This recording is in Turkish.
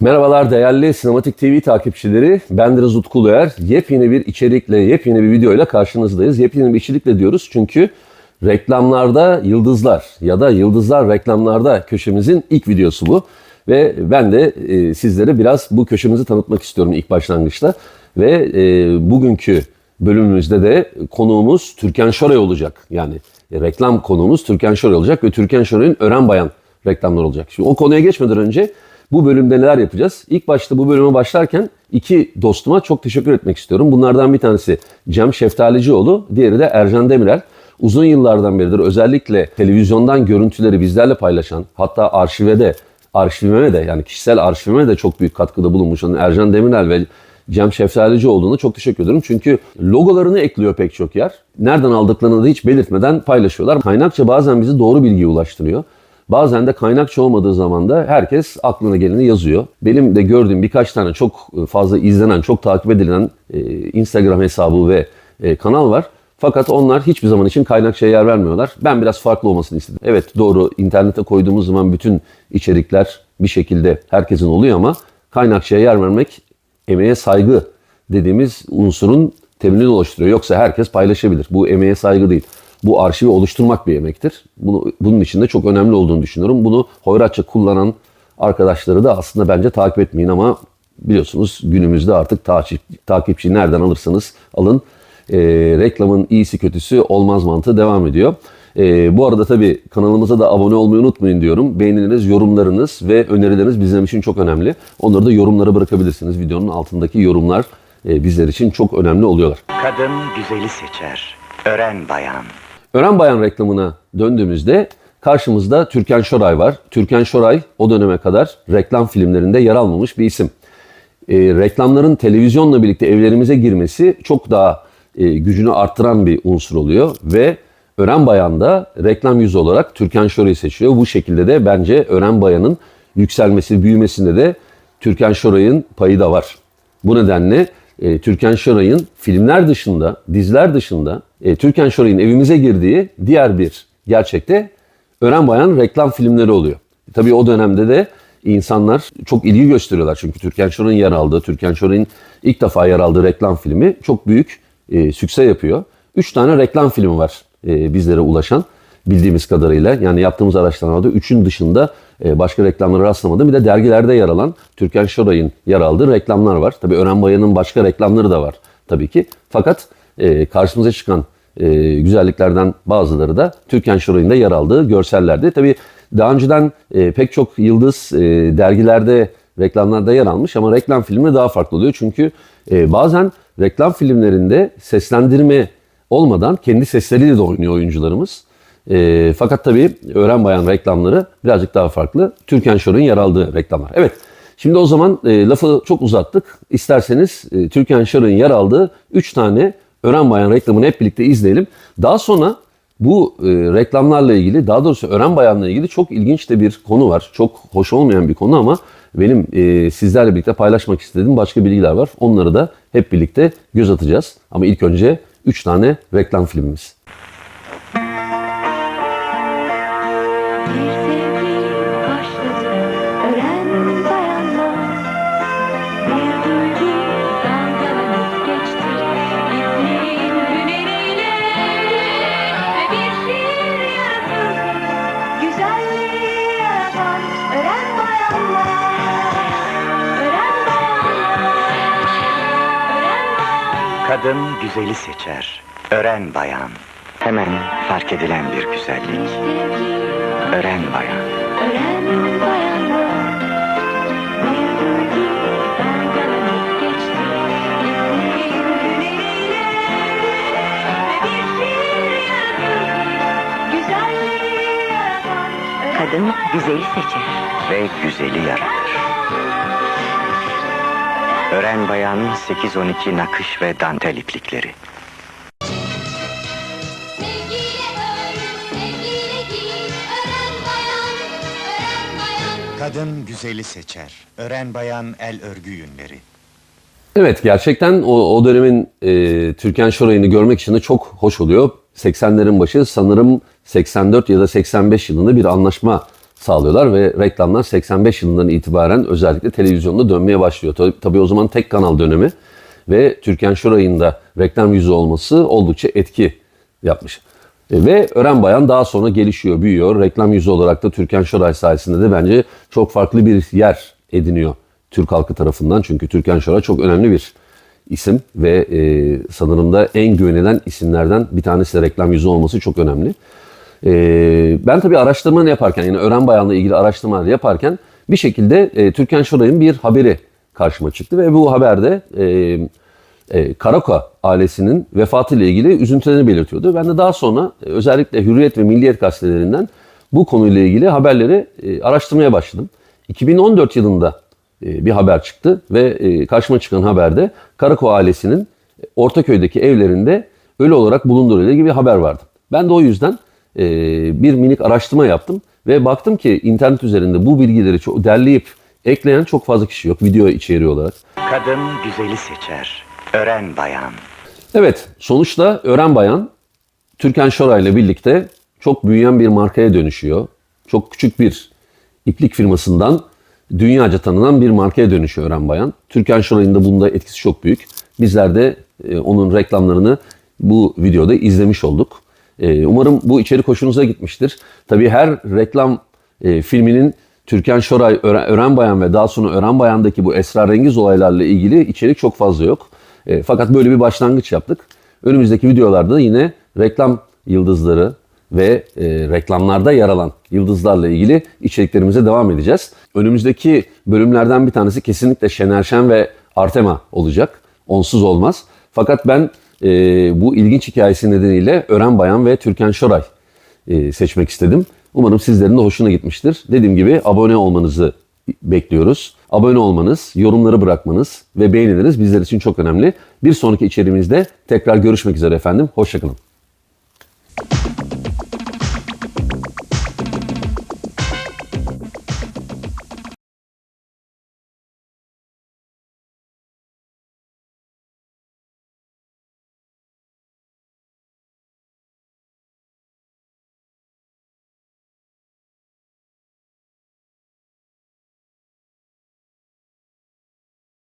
Merhabalar değerli Sinematik TV takipçileri. Ben Deniz Utkuluer. Yepyeni bir içerikle, yepyeni bir videoyla karşınızdayız. Yepyeni bir içerikle diyoruz çünkü reklamlarda yıldızlar ya da yıldızlar reklamlarda köşemizin ilk videosu bu. Ve ben de e, sizlere biraz bu köşemizi tanıtmak istiyorum ilk başlangıçta. Ve e, bugünkü bölümümüzde de konuğumuz Türkan Şoray olacak. Yani e, reklam konuğumuz Türkan Şoray olacak ve Türkan Şoray'ın Ören Bayan reklamları olacak. Şimdi o konuya geçmeden önce bu bölümde neler yapacağız? İlk başta bu bölüme başlarken iki dostuma çok teşekkür etmek istiyorum. Bunlardan bir tanesi Cem Şeftalicioğlu, diğeri de Ercan Demirel. Uzun yıllardan beridir özellikle televizyondan görüntüleri bizlerle paylaşan, hatta arşive de, arşivime de yani kişisel arşivime de çok büyük katkıda bulunmuş olan Ercan Demirel ve Cem Şeftalici olduğuna çok teşekkür ederim. Çünkü logolarını ekliyor pek çok yer. Nereden aldıklarını da hiç belirtmeden paylaşıyorlar. Kaynakça bazen bizi doğru bilgiye ulaştırıyor. Bazen de kaynakça olmadığı zaman da herkes aklına geleni yazıyor. Benim de gördüğüm birkaç tane çok fazla izlenen, çok takip edilen e, Instagram hesabı ve e, kanal var. Fakat onlar hiçbir zaman için kaynakçaya yer vermiyorlar. Ben biraz farklı olmasını istedim. Evet doğru internete koyduğumuz zaman bütün içerikler bir şekilde herkesin oluyor ama kaynakçaya yer vermek emeğe saygı dediğimiz unsurun temelini oluşturuyor. Yoksa herkes paylaşabilir. Bu emeğe saygı değil. Bu arşivi oluşturmak bir emektir. Bunu, bunun için de çok önemli olduğunu düşünüyorum. Bunu hoyratça kullanan arkadaşları da aslında bence takip etmeyin ama biliyorsunuz günümüzde artık takip, takipçi nereden alırsanız alın. E, reklamın iyisi kötüsü olmaz mantığı devam ediyor. E, bu arada tabii kanalımıza da abone olmayı unutmayın diyorum. Beğenileriniz, yorumlarınız ve önerileriniz bizim için çok önemli. Onları da yorumlara bırakabilirsiniz. Videonun altındaki yorumlar e, bizler için çok önemli oluyorlar. Kadın güzeli seçer. Ören bayan. Ören Bayan reklamına döndüğümüzde karşımızda Türkan Şoray var. Türkan Şoray o döneme kadar reklam filmlerinde yer almamış bir isim. E, reklamların televizyonla birlikte evlerimize girmesi çok daha e, gücünü arttıran bir unsur oluyor ve Ören Bayan da reklam yüzü olarak Türkan Şoray'ı seçiyor. Bu şekilde de bence Ören Bayan'ın yükselmesi, büyümesinde de Türkan Şoray'ın payı da var. Bu nedenle e, Türkan Şoray'ın filmler dışında, diziler dışında e, Türkan Şoray'ın evimize girdiği diğer bir gerçekte Ören Bayan reklam filmleri oluyor. Tabii o dönemde de insanlar çok ilgi gösteriyorlar. Çünkü Türkan Şoray'ın yer aldığı, Türkan Şoray'ın ilk defa yer aldığı reklam filmi çok büyük e, sükse yapıyor. Üç tane reklam filmi var e, bizlere ulaşan bildiğimiz kadarıyla. Yani yaptığımız araştırmalarda üçün dışında e, başka reklamlara rastlamadım. Bir de dergilerde yer alan Türkan Şoray'ın yer aldığı reklamlar var. Tabii Ören Bayan'ın başka reklamları da var tabii ki. Fakat e, karşımıza çıkan e, güzelliklerden bazıları da Türkan Şoray'ın da yer aldığı görsellerdi. Tabii daha önceden pek çok yıldız dergilerde, reklamlarda yer almış ama reklam filmi daha farklı oluyor. Çünkü bazen reklam filmlerinde seslendirme olmadan kendi sesleriyle de oynuyor oyuncularımız. E, fakat tabii Öğren Bayan reklamları birazcık daha farklı. Türkan Şoray'ın yer aldığı reklamlar. Evet, şimdi o zaman e, lafı çok uzattık. İsterseniz e, Türkan Şoray'ın yer aldığı 3 tane Öğren Bayan reklamını hep birlikte izleyelim. Daha sonra bu e, reklamlarla ilgili, daha doğrusu Öğren Bayan'la ilgili çok ilginç de bir konu var. Çok hoş olmayan bir konu ama benim e, sizlerle birlikte paylaşmak istediğim başka bilgiler var. Onları da hep birlikte göz atacağız. Ama ilk önce 3 tane reklam filmimiz. Kadın güzeli seçer. Ören bayan. Hemen fark edilen bir güzellik. Ören bayan. Kadın güzeli seçer. Ve güzeli yaratır. Ören bayan 8-12 nakış ve dantel iplikleri. Kadın güzeli seçer. Ören bayan el örgü yünleri. Evet gerçekten o, o dönemin e, Türkan Şoray'ını görmek için de çok hoş oluyor. 80'lerin başı sanırım 84 ya da 85 yılında bir anlaşma sağlıyorlar ve reklamlar 85 yılından itibaren özellikle televizyonda dönmeye başlıyor. Tabii, tabii o zaman tek kanal dönemi ve Türkan Şoray'ın da reklam yüzü olması oldukça etki yapmış. E, Ve Ören Bayan daha sonra gelişiyor, büyüyor. Reklam yüzü olarak da Türkan Şoray sayesinde de bence çok farklı bir yer ediniyor Türk halkı tarafından. Çünkü Türkan Şoray çok önemli bir isim ve e, sanırım da en güvenilen isimlerden bir tanesi de reklam yüzü olması çok önemli. E, ben tabii araştırma yaparken yani Ören Bayan'la ilgili araştırmalar yaparken bir şekilde e, Türkan Şoray'ın bir haberi karşıma çıktı ve bu haberde e, e, Karakoa ailesinin vefatıyla ilgili üzüntülerini belirtiyordu. Ben de daha sonra e, özellikle Hürriyet ve Milliyet gazetelerinden bu konuyla ilgili haberleri e, araştırmaya başladım. 2014 yılında e, bir haber çıktı ve e, karşıma çıkan haberde Karakoa ailesinin Ortaköy'deki evlerinde ölü olarak bulunduğu ile ilgili bir haber vardı. Ben de o yüzden e, bir minik araştırma yaptım ve baktım ki internet üzerinde bu bilgileri çok derleyip ekleyen çok fazla kişi yok video içeriği olarak. Kadın güzeli seçer. Ören bayan. Evet, sonuçta Ören Bayan Türkan Şoray ile birlikte çok büyüyen bir markaya dönüşüyor. Çok küçük bir iplik firmasından dünyaca tanınan bir markaya dönüşüyor Ören Bayan. Türkan Şoray'ın da bunda etkisi çok büyük. Bizler de e, onun reklamlarını bu videoda izlemiş olduk. E, umarım bu içerik hoşunuza gitmiştir. Tabii her reklam e, filminin Türkan Şoray, Ören, Bayan ve daha sonra Ören Bayan'daki bu esrarengiz olaylarla ilgili içerik çok fazla yok. E, fakat böyle bir başlangıç yaptık. Önümüzdeki videolarda da yine reklam yıldızları ve e, reklamlarda yer alan yıldızlarla ilgili içeriklerimize devam edeceğiz. Önümüzdeki bölümlerden bir tanesi kesinlikle Şener Şen ve Artema olacak. Onsuz olmaz. Fakat ben e, bu ilginç hikayesi nedeniyle Ören Bayan ve Türkan Şoray e, seçmek istedim. Umarım sizlerin de hoşuna gitmiştir. Dediğim gibi abone olmanızı bekliyoruz. Abone olmanız, yorumları bırakmanız ve beğenileriniz bizler için çok önemli. Bir sonraki içeriğimizde tekrar görüşmek üzere efendim. Hoşçakalın.